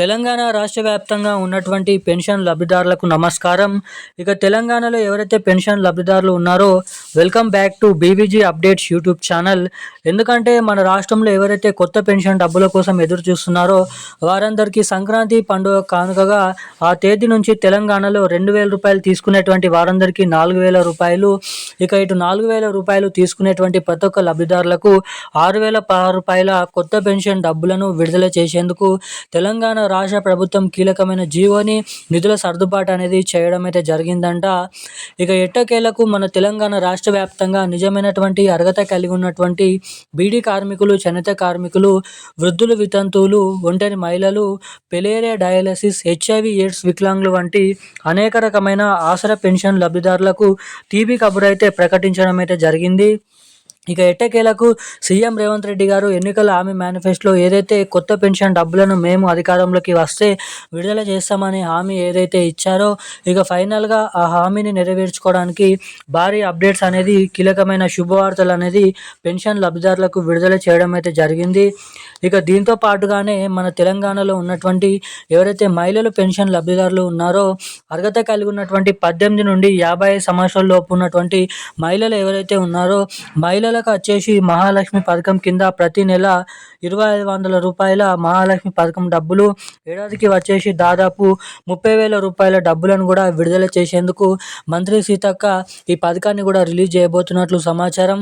తెలంగాణ రాష్ట్ర వ్యాప్తంగా ఉన్నటువంటి పెన్షన్ లబ్ధిదారులకు నమస్కారం. ఇక తెలంగాణలో ఎవరైతే పెన్షన్ లబ్ధిదారులు ఉన్నారో welcome back to BVG updates YouTube channel. ఎందుకంటే మన రాష్ట్రంలో ఎవరైతే కొత్త పెన్షన్ డబ్బుల కోసం ఎదురు చూస్తున్నారో వారందరికీ సంక్రాంతి పండుగ కానుకగా ఆ తేదీ నుంచి తెలంగాణలో రెండు వేల రూపాయలు తీసుకునేటువంటి వారందరికీ నాలుగు వేల రూపాయలు ఇక ఇటు నాలుగు వేల రూపాయలు తీసుకునేటువంటి ప్రతి ఒక్క లబ్ధిదారులకు ఆరు వేల రూపాయల కొత్త పెన్షన్ డబ్బులను విడుదల చేసేందుకు తెలంగాణ రాష్ట్ర ప్రభుత్వం కీలకమైన జీవోని నిధుల సర్దుబాటు అనేది చేయడం అయితే జరిగిందంట. ఇక ఎట్టకేలకు మన తెలంగాణ రాష్ట్ర వ్యాప్తంగా నిజమైనటువంటి అర్హత కలిగి ఉన్నటువంటి బీడీ కార్మికులు చేనేత కార్మికులు వృద్ధులు వితంతువులు ఒంటరి మహిళలు పెలేరియా డయాలసిస్ హెచ్ఐవి ఎయిడ్స్ వికలాంగులు వంటి అనేక రకమైన ఆసర పెన్షన్ లబ్ధిదారులకు టీబీ కబురు అయితే ప్రకటించడం అయితే జరిగింది. ఇక ఎట్టకేలకు సీఎం రేవంత్ రెడ్డి గారు ఎన్నికల హామీ మేనిఫెస్టోలో ఏదైతే కొత్త పెన్షన్ డబ్బులను మేము అధికారంలోకి వస్తే విడుదల చేస్తామని హామీ ఏదైతే ఇచ్చారో ఇక ఫైనల్గా ఆ హామీని నెరవేర్చుకోవడానికి భారీ అప్డేట్స్ అనేది కీలకమైన శుభవార్తలు అనేది పెన్షన్ లబ్ధిదారులకు విడుదల చేయడం అయితే జరిగింది. ఇక దీంతో పాటుగానే మన తెలంగాణలో ఉన్నటువంటి ఎవరైతే మహిళలు పెన్షన్ లబ్ధిదారులు ఉన్నారో అర్హత కలిగి ఉన్నటువంటి పద్దెనిమిది నుండి యాభై సంవత్సరాల లోపు ఉన్నటువంటి మహిళలు ఎవరైతే ఉన్నారో మహిళలకు వచ్చేసి మహాలక్ష్మి పథకం కింద ప్రతి నెల ఇరవై ఐదు వందల రూపాయల మహాలక్ష్మి పథకం డబ్బులు ఏడాదికి వచ్చేసి దాదాపు ముప్పై వేల రూపాయల డబ్బులను కూడా విడుదల చేసేందుకు మంత్రి సీతక్క ఈ పథకాన్ని కూడా రిలీజ్ చేయబోతున్నట్లు సమాచారం.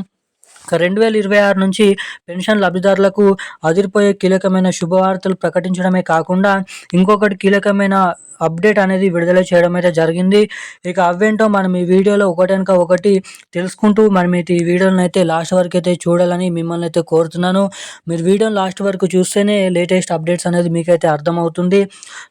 రెండు వేల ఇరవై ఆరు నుంచి పెన్షన్ లబ్ధిదారులకు అదిరిపోయే కీలకమైన శుభవార్తలు ప్రకటించడమే కాకుండా ఇంకొకటి కీలకమైన అప్డేట్ అనేది విడుదల చేయడం అయితే జరిగింది. ఇక అవేంటో మనం ఈ వీడియోలో ఒకటనక ఒకటి తెలుసుకుంటూ మనం ఈ వీడియోని అయితే లాస్ట్ వరకు అయితే చూడాలని మిమ్మల్ని అయితే కోరుతున్నాను. మీరు వీడియోని లాస్ట్ వరకు చూస్తేనే లేటెస్ట్ అప్డేట్స్ అనేది మీకైతే అర్థమవుతుంది.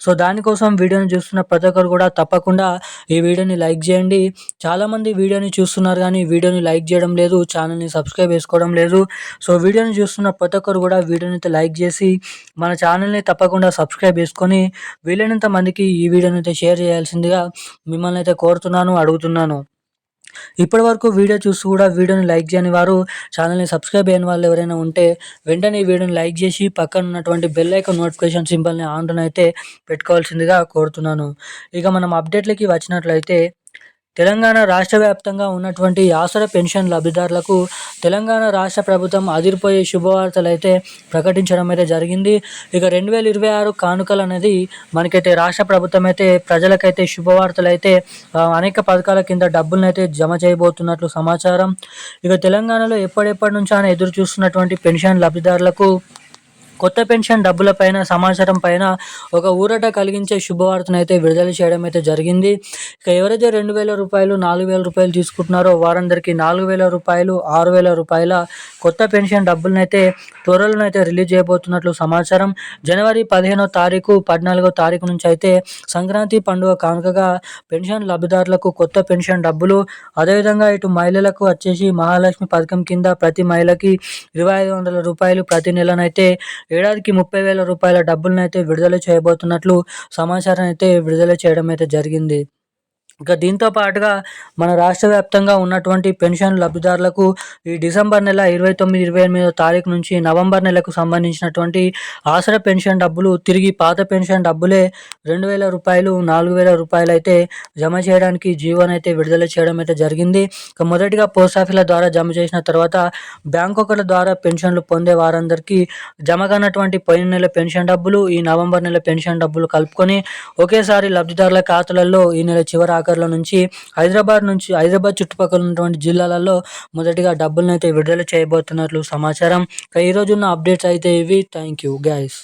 సో దానికోసం వీడియోని చూస్తున్న ప్రతి ఒక్కరు కూడా తప్పకుండా ఈ వీడియోని లైక్ చేయండి. చాలామంది వీడియోని చూస్తున్నారు కానీ వీడియోని లైక్ చేయడం లేదు. ఛానల్ని సబ్స్క్రైబ్ వేసుకోవడం లేదు. సో వీడియోని చూస్తున్న ప్రతి ఒక్కరు కూడా వీడియోని అయితే లైక్ చేసి మన ఛానల్ని తప్పకుండా సబ్స్క్రైబ్ చేసుకొని వీలైనంత మందికి ఈ వీడియోని అయితే షేర్ చేయాల్సిందిగా మిమ్మల్ని అయితే కోరుతున్నాను అడుగుతున్నాను. ఇప్పటి వరకు వీడియో చూసి కూడా వీడియోని లైక్ చేయని వారు ఛానల్ని సబ్స్క్రైబ్ అయిన వాళ్ళు ఎవరైనా ఉంటే వెంటనే ఈ వీడియోని లైక్ చేసి పక్కన ఉన్నటువంటి బెల్ ఐకాన్ నోటిఫికేషన్ సింబల్ని ఆన్లో అయితే పెట్టుకోవాల్సిందిగా కోరుతున్నాను. ఇక మనం అప్డేట్లకి వచ్చినట్లయితే తెలంగాణ రాష్ట్ర వ్యాప్తంగా ఉన్నటువంటి ఆసర పెన్షన్ లబ్ధిదారులకు తెలంగాణ రాష్ట్ర ప్రభుత్వం అదిరిపోయే శుభవార్తలు అయితే ప్రకటించడం అయితే జరిగింది. ఇక రెండు వేల ఇరవై ఆరు కానుకలు అనేది మనకైతే రాష్ట్ర ప్రభుత్వం అయితే ప్రజలకైతే శుభవార్తలు అయితే అనేక పథకాల కింద డబ్బులను అయితే జమ చేయబోతున్నట్లు సమాచారం. ఇక తెలంగాణలో ఎప్పటిప్పటి నుంచి ఆయన ఎదురు చూస్తున్నటువంటి పెన్షన్ లబ్ధిదారులకు కొత్త పెన్షన్ డబ్బుల పైన సమాచారం పైన ఒక ఊరట కలిగించే శుభవార్తను అయితే విడుదల చేయడం అయితే జరిగింది. ఇక ఎవరైతే రెండు వేల రూపాయలు నాలుగు వేల రూపాయలు తీసుకుంటున్నారో వారందరికీ నాలుగు వేల రూపాయలు ఆరు వేల రూపాయల కొత్త పెన్షన్ డబ్బులను అయితే త్వరలో అయితే రిలీజ్ చేయబోతున్నట్లు సమాచారం. జనవరి పదిహేనో తారీఖు పద్నాలుగో తారీఖు నుంచి అయితే సంక్రాంతి పండుగ కానుకగా పెన్షన్ లబ్ధిదారులకు కొత్త పెన్షన్ డబ్బులు అదేవిధంగా ఇటు మహిళలకు వచ్చేసి మహాలక్ష్మి పథకం కింద ప్రతి మహిళకి ఇరవై ఐదు వందల రూపాయలు ప్రతి నెలనైతే ఏడాదికి ముప్పై వేల రూపాయల డబ్బులను అయితే విడుదల చేయబోతున్నట్లు సమాచారం అయితే విడుదల చేయడం అయితే జరిగింది. ఇక దీంతో పాటుగా మన రాష్ట్ర వ్యాప్తంగా ఉన్నటువంటి పెన్షన్ లబ్ధిదారులకు ఈ డిసెంబర్ నెల ఇరవై తొమ్మిది ఇరవై ఎనిమిదో తారీఖు నుంచి నవంబర్ నెలకు సంబంధించినటువంటి ఆసరా పెన్షన్ డబ్బులు తిరిగి పాత పెన్షన్ డబ్బులే రెండు వేల రూపాయలు నాలుగు వేల రూపాయలు అయితే జమ చేయడానికి జీవోని అయితే విడుదల చేయడం అయితే జరిగింది. ఇక మొదటిగా పోస్ట్ ఆఫీసుల ద్వారా జమ చేసిన తర్వాత బ్యాంకుల ద్వారా పెన్షన్లు పొందే వారందరికీ జమ కానటువంటి పోయిన నెల పెన్షన్ డబ్బులు ఈ నవంబర్ నెల పెన్షన్ డబ్బులు కలుపుకొని ఒకేసారి లబ్ధిదారుల ఖాతాలలో ఈ నెల చివరి ఆఖరిలో నుంచి హైదరాబాద్ నుంచి హైదరాబాద్ చుట్టుపక్కల ఉన్నటువంటి జిల్లాలలో మొదటిగా డబ్బులను అయితే విడుదల చేయబోతున్నట్లు సమాచారం. ఈ రోజున్న అప్డేట్స్ అయితే ఇవి. Thank you guys.